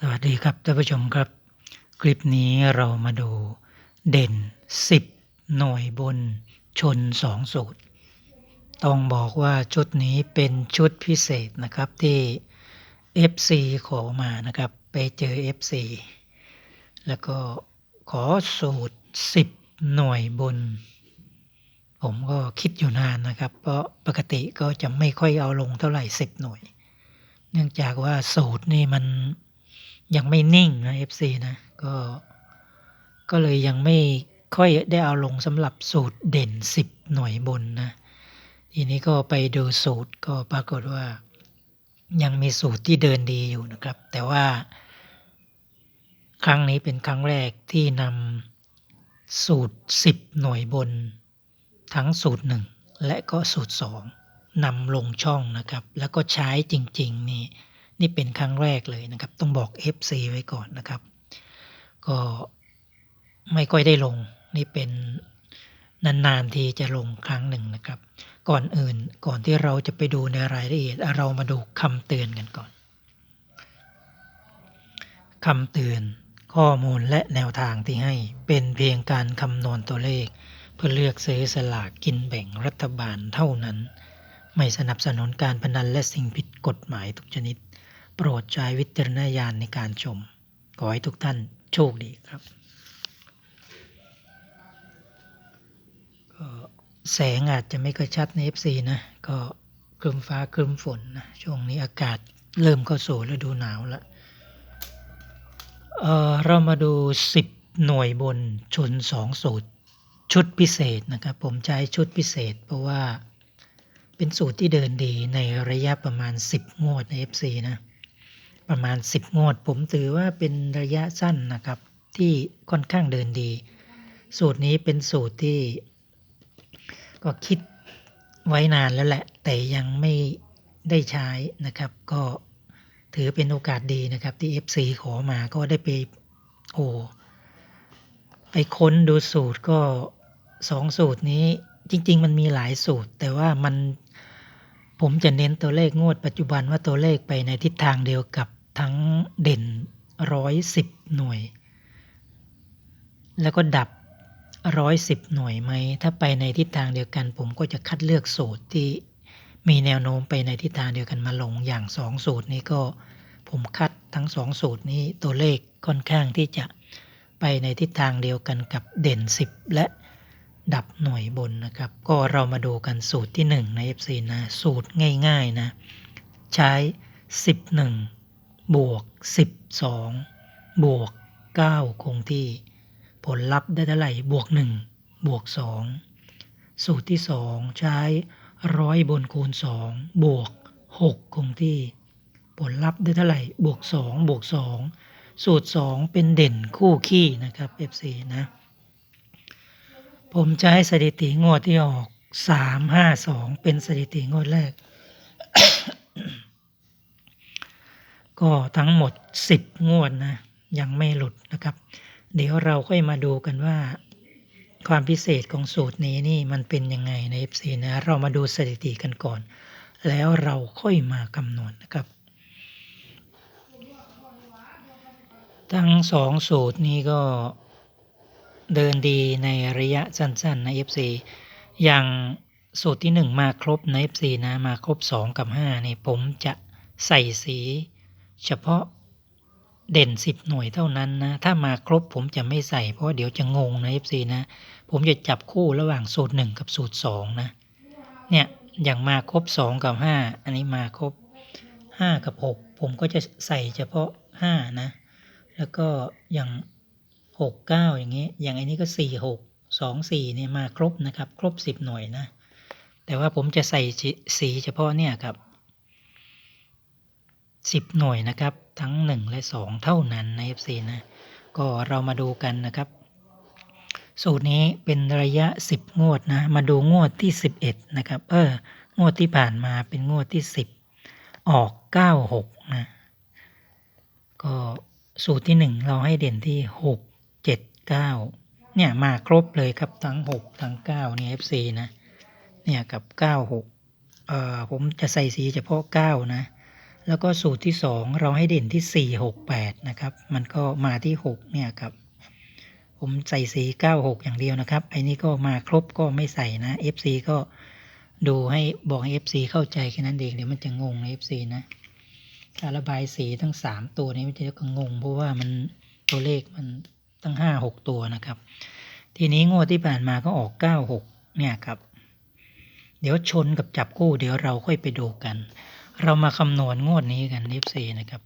สวัสดีครับท่านผู้ชมครับ คลิปนี้เรามาดูเด่น 10 หน่วยบนชน 2 สูตร ต้องบอกว่าชุดนี้เป็นชุดพิเศษนะครับที่ FC ขอมานะครับ ไปเจอ FC แล้วก็ขอสูตร 10 หน่วยบน ผมก็คิดอยู่นานนะครับ เพราะปกติก็จะไม่ค่อยเอาลงเท่าไหร่ 10 หน่วย เนื่องจากว่าสูตรนี่มัน ยังไม่นิ่งนะ FC นะ ก็ ก็เลยยังไม่ค่อยได้เอาลงสำหรับสูตรเด่น 10 หน่วยบนนะ ทีนี้ก็ไปดูสูตรก็ปรากฏว่า ยังมีสูตรที่เดินดีอยู่นะครับ แต่ว่า ครั้งนี้เป็นครั้งแรกที่นำสูตร 10 หน่วยบน ทั้งสูตร 1 และก็สูตร 2นำลงช่องนะครับ แล้วก็ใช้จริง ๆ นี่ นี่เป็นครั้งแรกเลยนะครับ ต้องบอก FC ไว้ก่อนนะครับ ก็ไม่ค่อยได้ลง นี่เป็นนานๆทีจะลงครั้งหนึ่งนะครับ ก่อนอื่นก่อนที่เราจะไปดูในรายละเอียด เรามาดูคำเตือนกันก่อนคำเตือนข้อมูลและแนวทางที่ให้เป็นเพียงการคำนวณตัวเลข เพื่อเลือกซื้อสลากกินแบ่งรัฐบาลเท่านั้น ไม่สนับสนุนการพนันและสิ่งผิดกฎหมายทุกชนิด โปรดใช้วิจารณญาณในการชม ขอให้ทุกท่านโชคดีครับ ก็แสงอาจจะไม่ค่อยชัดใน FC นะ ก็ครึมฟ้าครึมฝนนะ ช่วงนี้อากาศเริ่มเข้าสู่ฤดูหนาวแล้วเเรามาดู 10 หน่วยบนชน 2 สูตร ชุดพิเศษนะครับ ผมใช้ชุดพิเศษ เพราะว่าเป็นสูตรที่เดินดีในระยะประมาณ 10 งวดใน FC นะ ประมาณ 10 งวด ผมถือว่าเป็นระยะสั้นนะครับ ที่ค่อนข้างเดินดี สูตรนี้เป็นสูตรที่ ก็คิดไว้นานแล้วแหละ แต่ยังไม่ได้ใช้นะครับ ก็ถือเป็นโอกาสดีนะครับ ที่ FC ขอมาก็ได้ไปโอ้ไปค้นดูสูตรก็สองสูตรนี้จริง ๆ มันมีหลายสูตร แต่ว่ามันผมจะเน้นตัวเลขงวดปัจจุบันว่าตัวเลขไปในทิศทางเดียวกับ ทั้งเด่นร้อยสิบหน่วย แล้วก็ดับร้อยสิบหน่วยไหม ถ้าไปในทิศทางเดียวกัน ผมก็จะคัดเลือกสูตรที่มีแนวโน้มไปในทิศทางเดียวกันมาลงอย่างสองสูตรนี้ก็ผมคัดทั้งสองสูตรนี้ตัวเลขค่อนข้างที่จะไปในทิศทางเดียวกันกับเด่น 10 และดับหน่วยบนนะครับ ก็เรามาดูกันสูตรที่ 1 ใน FC นะ สูตรง่ายๆนะ ใช้ 11 บวก 12 บวก 9 คงที่ ผลลัพธ์ได้เท่าไหร่บวก 1 บวก 2 สูตรที่ 2 ใช้ร้อยบนคูณ 2 บวก 6 คงที่ ผลลัพธ์ได้เท่าไหร่บวก 2 บวก 2 สูตร 2 เป็นเด่นคู่ขี้นะครับ FC นะ ผมใช้สถิติงวดที่ออก 3 5 2 เป็นสถิติงวดแรก ก็ทั้งหมด 10 งวดนะยังไม่หลุดนะครับ เดี๋ยวเราค่อยมาดูกันว่า ความพิเศษของสูตรนี้นี่มันเป็นยังไงใน FC นะเรามาดูสถิติกันก่อน แล้วเราค่อยมาคำนวณนะครับ ทั้งสองสูตรนี้ก็เดินดีในระยะสั้นๆ นะ FC อย่างสูตรที่ 1 มาครบใน FC นะมาครบ 2 กับ5นี่ผมจะใส่สี เฉพาะเด่น 10 หน่วยเท่านั้นนะ ถ้ามาครบผมจะไม่ใส่เพราะเดี๋ยวจะงงนะ FC นะ ผมจะจับคู่ระหว่างสูตร 1 กับสูตร 2 นะ เนี่ยอย่างมาครบ 2 กับ 5 อันนี้มาครบ 5 กับ 6 ผมก็จะใส่เฉพาะ 5 นะ แล้วก็อย่าง 6 9 อย่างนี้ยอย่างอันนี้ก็ 4 6 2 4เนี่ยมาครบนะครับ ครบ 10 หน่วยนะ แต่ว่าผมจะใส่สีเฉพาะเนี่ยครับ 10 หน่วยนะครับ ทั้ง 1 และ 2 เท่านั้นใน FC นะก็เรามาดูกันนะครับ สูตรนี้เป็นระยะ 10 งวดนะ มาดูงวดที่ 11 นะครับ เอองวดที่ผ่านมาเป็นงวดที่ 10 ออก 96 นะ ก็สูตรที่ 1 เราให้เด่นที่ 6 7 9 เนี่ยมาครบเลยครับทั้ง 6 ทั้ง 9 เนี่ย FC นะ เนี่ยกับ 96 เอ่อผมจะใส่สีเฉพาะ 9 นะ แล้วก็สูตรที่สองเราให้เด่นที่สี่หกแปดนะครับ มันก็มาที่หกเนี่ยครับ ผมใส่สีเก้าหกอย่างเดียวนะครับ ไอ้นี่ก็มาครบก็ไม่ใส่นะ FC ก็ดูให้บอกให้ FC เข้าใจแค่นั้นเองเดี๋ยวมันจะงงใน FC นะการะบายสีทั้งสามตัวนี้มันจะก็งง เพราะว่ามันตัวเลขมันตั้งห้าหกตัวนะครับ ทีนี้งวดที่ผ่านมาก็ออกเก้าหกเนี่ยครับ เดี๋ยวชนกับจับคู่เดี๋ยวเราค่อยไปดูกัน เรามาคำนวณงวดนี้กัน FC นะครับ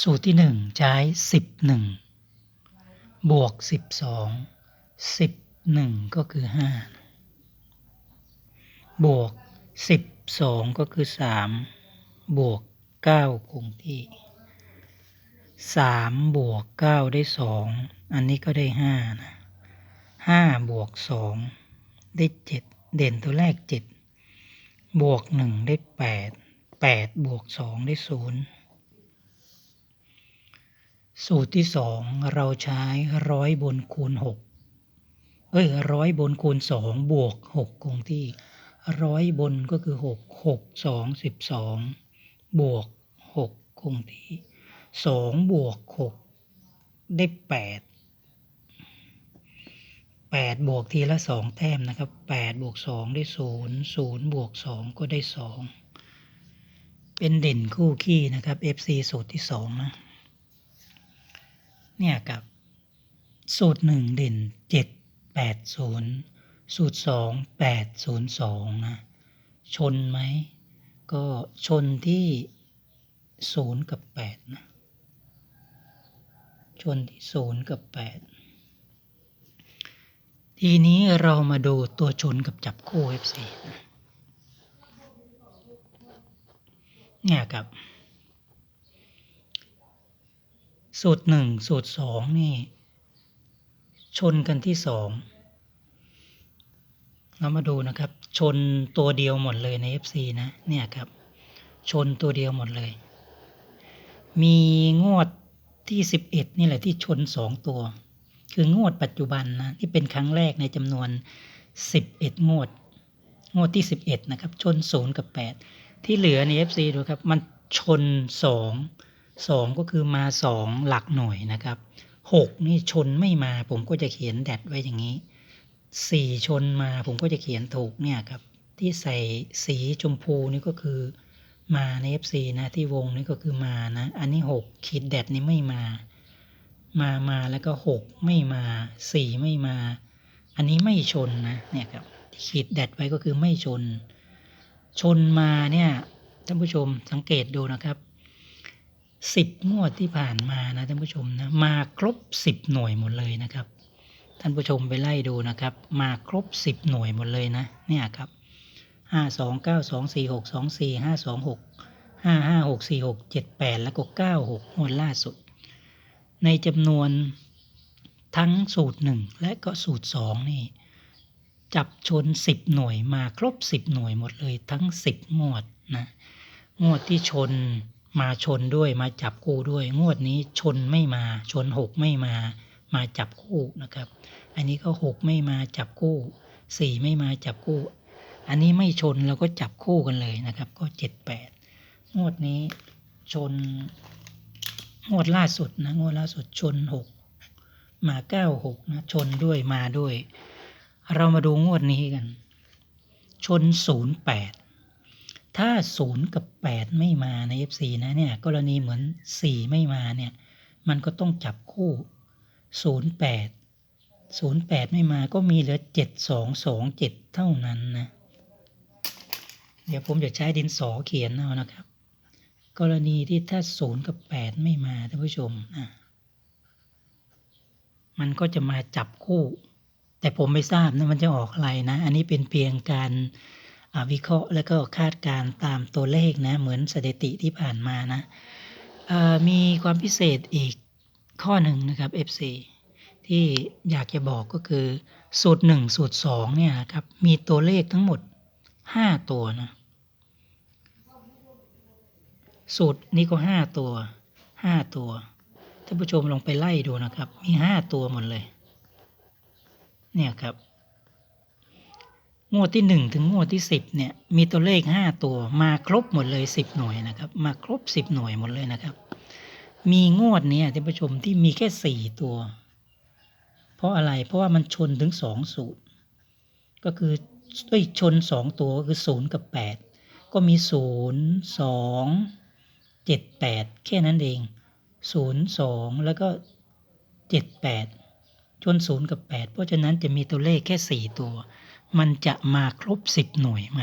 สูตรที่หนึ่งใช้สิบหนึ่งบวกสิบสองสิบหนึ่งก็คือห้าบวกสิบสองก็คือสามบวกเก้าคงที่สามบวกเก้าได้สองอันนี้ก็ได้ห้านะห้าบวกสองได้เจ็ดเด่นตัวแรกเจ็ด บวกหนึ่งได้แปดแปดบวกสองได้ศูนย์สูตรที่สองเราใช้ร้อยบนคูณหกเอ้ยร้อยบนคูณสองบวกหกคงที่ร้อยบนก็คือหกหกสองสิบสองบวกหกคงที่สองบวกหกได้แปด แปดบวกทีละสองแต้มนะครับแปดบวกสองได้ศูนย์ศูนย์บวกสองก็ได้สองเป็นเด่นคู่ขี้นะครับ FC สูตรที่สองนะ เนี่ยกับ สูตรหนึ่งเด่นเจ็ดแปดศูนย์สูตรสองแปดศูนย์สองนะ ชนไหม ก็ชนที่ศูนย์กับแปดนะ ชนที่ศูนย์กับแปด ทีนี้เรามาดูตัวชนกับจับคู่ F4 เนี่ยครับ สูตรหนึ่งสูตรสองนี่ ชนกันที่สองเรามาดูนะครับ ชนตัวเดียวหมดเลยใน FC นะ เนี่ยครับ ชนตัวเดียวหมดเลย มีงวดที่11นี่แหละที่ชนสองตัว คืองวดปัจจุบันนะที่เป็นครั้งแรกในจำนวน 11 งวด งวดที่ 11 นะครับ ชน 0 กับ 8 ที่เหลือใน FC ดูครับ มันชน 2 2 ก็คือมา 2 หลักหน่วยนะครับ 6 นี่ชนไม่มาผมก็จะเขียนแดดไว้อย่างนี้ 4 ชนมาผมก็จะเขียนถูกเนี่ยครับ ที่ใส่สีชมพูนี่ก็คือมาใน FC นะที่วงนี่ก็คือมานะ อันนี้ 6 ขีดแดดนี่ไม่มา มามาแล้วก็6ไม่มา4ไม่มา อันนี้ไม่ชนนะเนี่ยครับขีดแดดไว้ก็คือไม่ชน ชนมาเนี่ยท่านผู้ชมสังเกตดูนะครับสิบงวดที่ผ่านมานะท่านผู้ชมนะมาครบสิบหน่วยหมดเลยนะครับ ท่านผู้ชมไปไล่ดูนะครับ มาครบสิบหน่วยหมดเลยนะเนี่ยครับห้าสองเก้าสองสี่หกสองสี่ห้าสองหกห้าห้าหกสี่หกเจ็ดแปดแล้วก็เก้าหกงวดล่าสุด ในจำนวนทั้งสูตรหนึ่งและก็สูตรสองนี่ จับชนสิบหน่วยมาครบสิบหน่วยหมดเลยทั้งสิบงวดนะงวดที่ชนมาชนด้วยมาจับคู่ด้วย งวดนี้ชนไม่มาชนหกไม่มามาจับคู่นะครับ อันนี้ก็หกไม่มาจับคู่สี่ไม่มาจับคู่ อันนี้ไม่ชนเราก็จับคู่กันเลยนะครับ ก็เจ็ดแปดงวดนี้ชน งวดล่าสุดนะงวดล่าสุดชนหกมาเก้าหกนะชนด้วยมาด้วย เรามาดูงวดนี้กัน ชนศูนย์แปดถ้าศูนย์กับแปดไม่มาใน FC นะเนี่ยกรณีเหมือนสี่ไม่มาเนี่ยมันก็ต้องจับคู่ศูนย์แปดศูนย์แปดไม่มาก็มีเหลือเจ็ดสองสองเจ็ดเท่านั้นนะ เดี๋ยวผมจะใช้ดินสอเขียนเอานะครับ กรณีที่ถ้าศูนย์กับแปดไม่มาท่านผู้ชมนะมันก็จะมาจับคู่ แต่ผมไม่ทราบนะมันจะออกอะไรนะ อันนี้เป็นเพียงการวิเคราะห์แล้วก็คาดการณ์ตามตัวเลขนะ เหมือนสถิติที่ผ่านมานะมีความพิเศษอีกข้อหนึ่งนะครับ FC ที่อยากจะบอกก็คือ สูตร 1 สูตร 2 เนี่ยครับ มีตัวเลขทั้งหมด 5 ตัวนะ สูตรนี้ก็5ตัว5ตัวท่านผู้ชมลองไปไล่ดูนะครับ มี5ตัวหมดเลย เนี่ยครับ งวดที่หนึ่งถึงงวดที่สิบเนี่ย มีตัวเลขห้าตัว มาครบหมดเลยสิบหน่วยนะครับ มาครบสิบหน่วยหมดเลยนะครับ มีงวดเนี้ท่านผู้ชมที่มีแค่สี่ตัว เพราะอะไรเพราะว่ามันชนถึงสองสูตร ก็คือเอ้ยชนสองตัวก็คือศูนย์กับแปดก็มีศูนย์สอง เจ็ดแปดแค่นั้นเองศูนย์สองแล้วก็เจ็ดแปดชนศูนย์กับแปดเพราะฉะนั้นจะมีตัวเลขแค่สี่ตัว มันจะมาครบสิบหน่วยไหม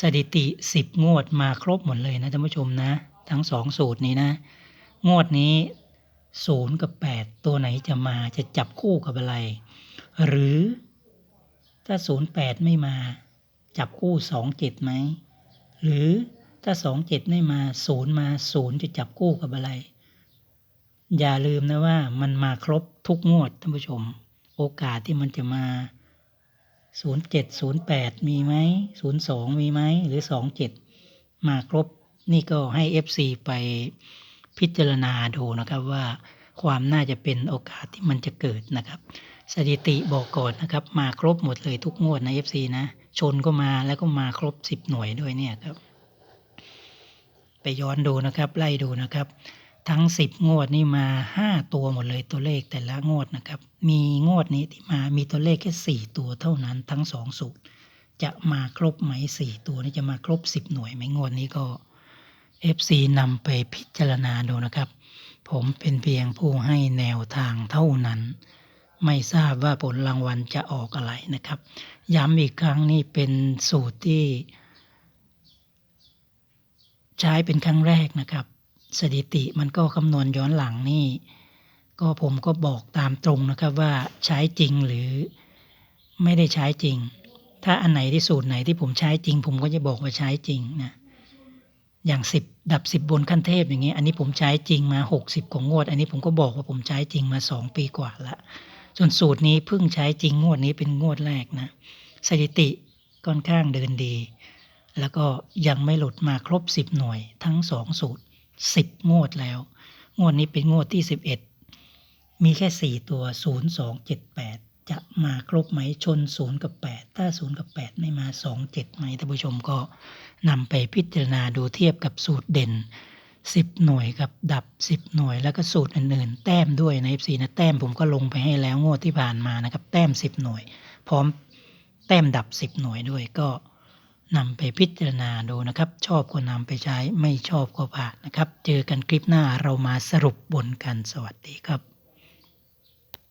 สถิติสิบงวดมาครบหมดเลยนะท่านผู้ชมนะ ทั้งสองสูตรนี้นะ งวดนี้ศูนย์กับแปดตัวไหนจะมาจะจับคู่กับอะไร หรือถ้าศูนย์แปดไม่มา จับคู่สองเจ็ดไหม หรือ ถ้าสองเจ็ดไม่มาศูนย์มาศูนย์จะจับคู่กับอะไร อย่าลืมนะว่ามันมาครบทุกงวดท่านผู้ชม โอกาสที่มันจะมาศูนย์เจ็ดศูนย์แปดมีไหมศูนย์สองมีไหมหรือสองเจ็ดมาครบ นี่ก็ให้ FC ไปพิจารณาดูนะครับว่าความน่าจะเป็นโอกาสที่มันจะเกิดนะครับ สถิติบอกก่อนนะครับ มาครบหมดเลยทุกงวดนะ FC นะ ชนก็มาแล้วก็มาครบ10หน่วยด้วยเนี่ยครับ ไปย้อนดูนะครับ ไล่ดูนะครับ ทั้ง 10 งวดนี่มา 5 ตัวหมดเลยตัวเลขแต่ละงวดนะครับ มีงวดนี้ที่มามีตัวเลขแค่4ตัวเท่านั้นทั้ง 2 สูตร จะมาครบไหม 4 ตัวนี่จะมาครบ 10 หน่วยไหมงวดนี้ก็ FC นำไปพิจารณาดูนะครับ ผมเป็นเพียงผู้ให้แนวทางเท่านั้น ไม่ทราบว่าผลรางวัลจะออกอะไรนะครับ ย้ำอีกครั้งนี่เป็นสูตรที่ ใช้เป็นครั้งแรกนะครับ สถิติมันก็คำนวณย้อนหลังนี่ ก็ผมก็บอกตามตรงนะครับว่าใช้จริงหรือไม่ได้ใช้จริง ถ้าอันไหนที่สูตรไหนที่ผมใช้จริง ผมก็จะบอกว่าใช้จริงนะอย่างสิบดับสิบบนขั้นเทพอย่างเงี้ยอันนี้ผมใช้จริงมาหกสิบกว่างวด อันนี้ผมก็บอกว่าผมใช้จริงมาสองปีกว่าละส่วนสูตรนี้เพิ่งใช้จริงงวดนี้เป็นงวดแรกนะสถิติค่อนข้างเดินดี แล้วก็ยังไม่หลุดมาครบสิบหน่วยทั้งสองสูตรสิบงวดแล้ว งวดนี้เป็นงวดที่สิบเอ็ดมีแค่สี่ตัวศูนย์สองเจ็ดแปดจะมาครบไหมชนศูนย์กับแปดถ้าศูนย์กับแปดไม่มาสองเจ็ดไหมท่านผู้ชมก็นำไปพิจารณาดูเทียบกับสูตรเด่นสิบหน่วยกับดับสิบหน่วยแล้วก็สูตรอื่นๆ แต้มด้วยใน FC นะแต้มผมก็ลงไปให้แล้วงวดที่ผ่านมานะครับ แต้มสิบหน่วย พร้อมแต้มดับสิบหน่วยด้วยก็ นำไปพิจารณาดูนะครับ ชอบก็นำไปใช้ไม่ชอบก็ผ่านนะครับ เจอกันคลิปหน้าเรามาสรุปบนกันสวัสดีครับ